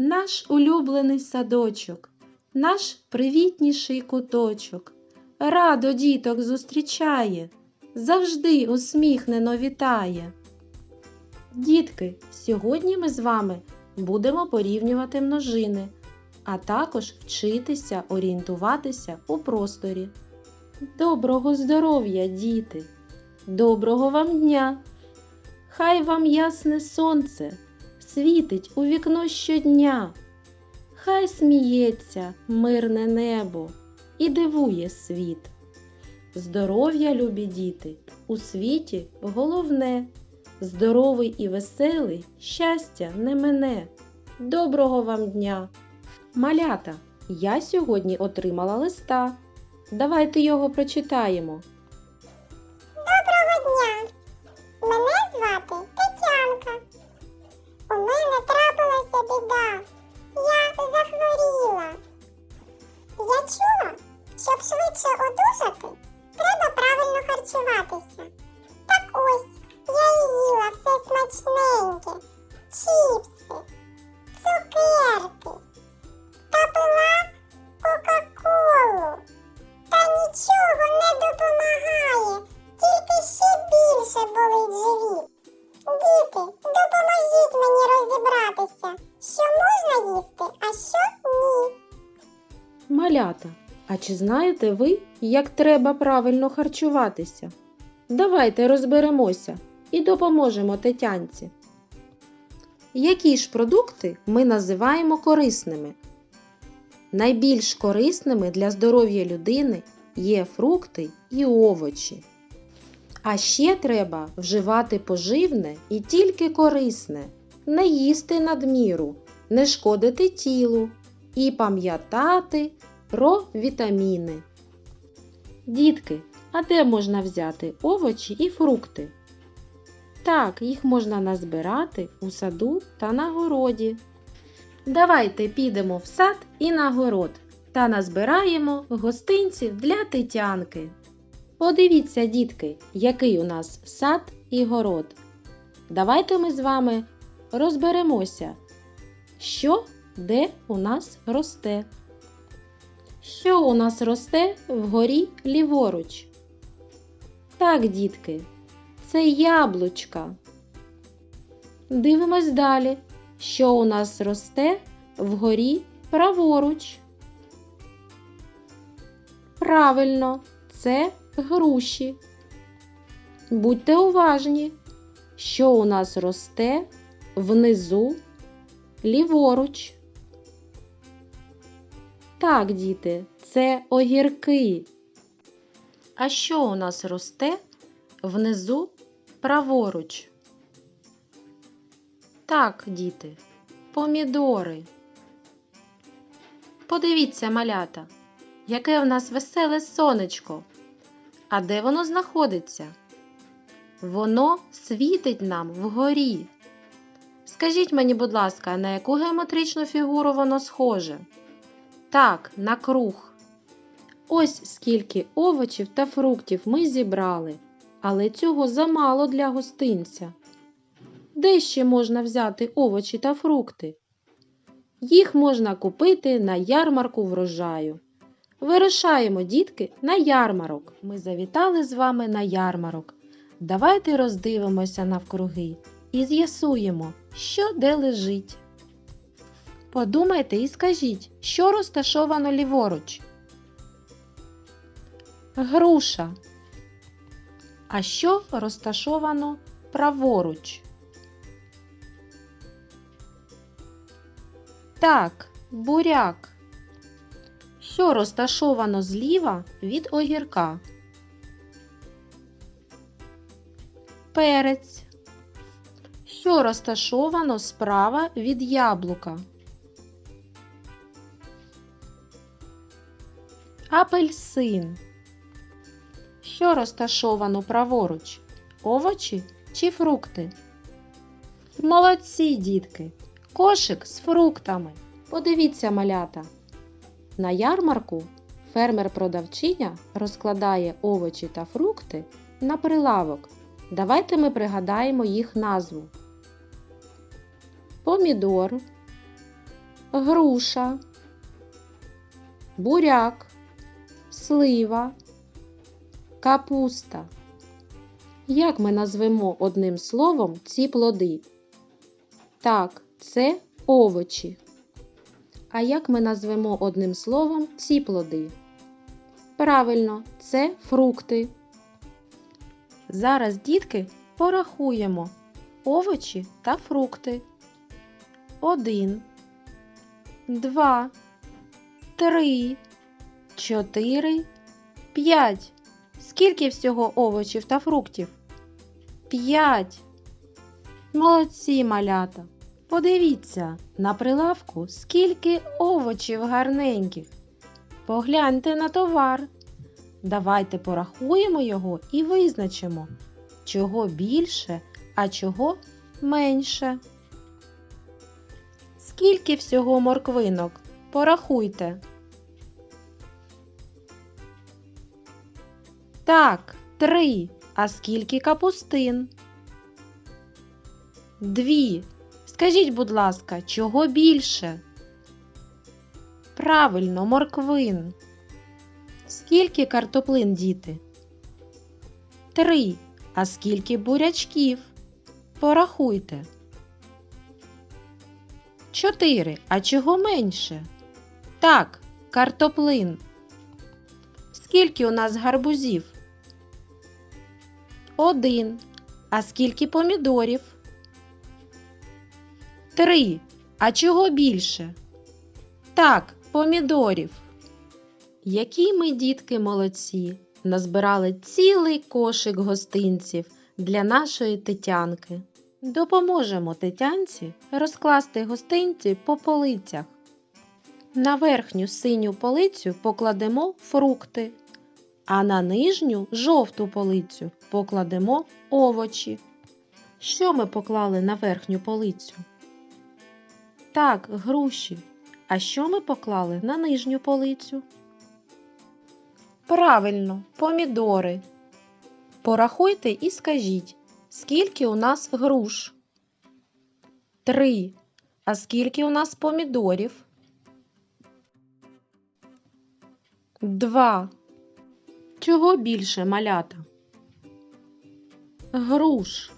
наш улюблений садочок, наш привітніший куточок. Радо діток зустрічає, завжди усміхнено вітає. Дітки, сьогодні ми з вами будемо порівнювати множини, а також вчитися орієнтуватися у просторі. Доброго здоров'я, діти! Доброго вам дня! Хай вам ясне сонце світить у вікно щодня, хай сміється мирне небо і дивує світ. Здоров'я, любі діти, у світі головне. Здоровий і веселий щастя не мене. Доброго вам дня! Малята, я сьогодні отримала листа. Давайте його прочитаємо. А чи знаєте ви, як треба правильно харчуватися? Давайте розберемося і допоможемо Тетянці. Які ж продукти ми називаємо корисними? Найбільш корисними для здоров'я людини є фрукти і овочі. А ще треба вживати поживне і тільки корисне, не їсти надміру, не шкодити тілу і пам'ятати про вітаміни. Дітки, а де можна взяти овочі і фрукти? Так, їх можна назбирати у саду та на городі. Давайте підемо в сад і на город та назбираємо гостинців для Тетянки. Подивіться, дітки, який у нас сад і город. Давайте ми з вами розберемося, що де у нас росте. Що у нас росте вгорі ліворуч? Так, дітки, це яблучка. Дивимось далі, що у нас росте вгорі праворуч. Правильно, це груші. Будьте уважні, що у нас росте внизу ліворуч. Так, діти, це огірки. А що у нас росте внизу праворуч? Так, діти, помідори. Подивіться, малята, яке в нас веселе сонечко. А де воно знаходиться? Воно світить нам вгорі. Скажіть мені, будь ласка, на яку геометричну фігуру воно схоже? Так, на круг. Ось скільки овочів та фруктів ми зібрали, але цього замало для гостинця. Де ще можна взяти овочі та фрукти? Їх можна купити на ярмарку врожаю. Вирушаємо, дітки, на ярмарок. Ми завітали з вами на ярмарок. Давайте роздивимося навкруги і з'ясуємо, що де лежить. Подумайте і скажіть, що розташовано ліворуч? Груша. А що розташовано праворуч? Так, буряк. Що розташовано зліва від огірка? Перець. Що розташовано справа від яблука? Апельсин. Що розташовано праворуч? Овочі чи фрукти? Молодці, дітки! Кошик з фруктами. Подивіться, малята. На ярмарку фермер-продавчиня розкладає овочі та фрукти на прилавок. Давайте ми пригадаємо їх назву. Помідор, груша, буряк, слива, капуста. Як ми назвемо одним словом ці плоди? Так, це овочі. А як ми назвемо одним словом ці плоди? Правильно, це фрукти. Зараз, дітки, порахуємо овочі та фрукти. Один, два, три, чотири, п'ять. Скільки всього овочів та фруктів? П'ять. Молодці, малята. Подивіться на прилавку, скільки овочів гарненьких. Погляньте на товар. Давайте порахуємо його і визначимо, чого більше, а чого менше. Скільки всього морквинок? Порахуйте. Так, три. А скільки капустин? Дві. Скажіть, будь ласка, чого більше? Правильно, морквин. Скільки картоплин, діти? Три. А скільки бурячків? Порахуйте. Чотири. А чого менше? Так, картоплин. Скільки у нас гарбузів? Один. А скільки помідорів? Три. А чого більше? Так, помідорів. Які ми, дітки, молодці, назбирали цілий кошик гостинців для нашої тетянки. Допоможемо тетянці розкласти гостинці по полицях. На верхню синю полицю покладемо фрукти, а на нижню жовту полицю покладемо овочі. Що ми поклали на верхню полицю? Так, груші. А що ми поклали на нижню полицю? Правильно, помідори. Порахуйте і скажіть, скільки у нас груш? Три. А скільки у нас помідорів? Два. Чого більше малята? Груш.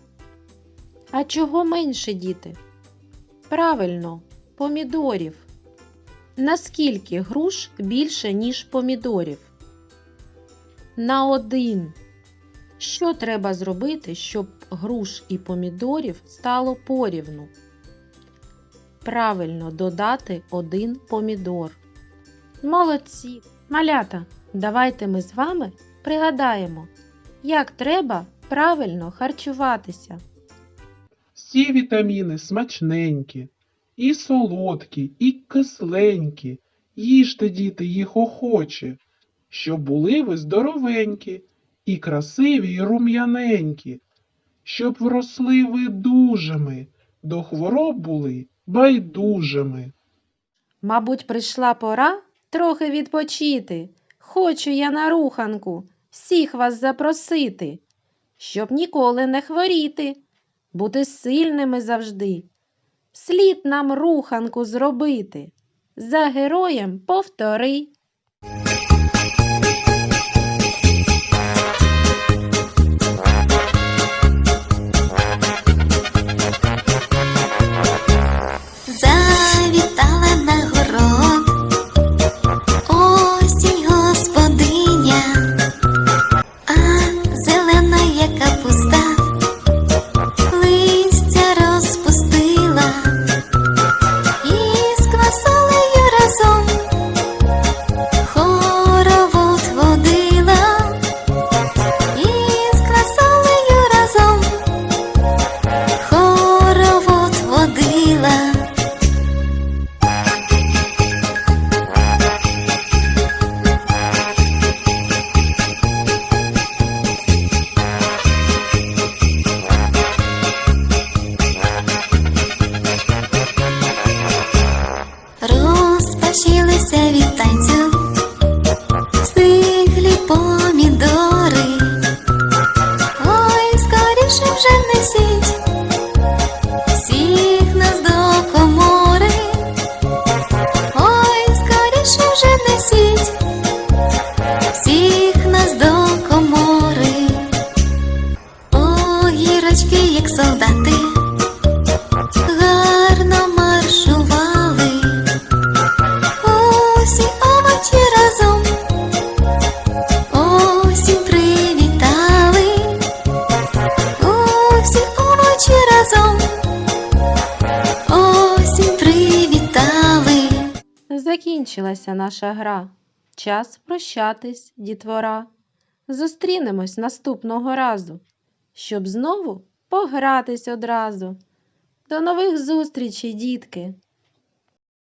А чого менше діти? Правильно, помідорів. Наскільки груш більше, ніж помідорів? На один. Що треба зробити, щоб груш і помідорів стало порівну? Правильно додати один помідор. Молодці! Малята! Давайте ми з вами пригадаємо, як треба правильно харчуватися. Всі вітаміни смачненькі, і солодкі, і кисленькі. Їжте, діти, їх охоче, щоб були ви здоровенькі, і красиві, і рум'яненькі, щоб вросли ви дужими, до хвороб були байдужими. Мабуть, прийшла пора трохи відпочити. Хочу я на руханку всіх вас запросити, щоб ніколи не хворіти, бути сильними завжди. Слід нам руханку зробити. За героєм повтори. Ру. Закінчилася наша гра. Час прощатись, дітвора. Зустрінемось наступного разу, щоб знову погратись одразу. До нових зустрічей, дітки!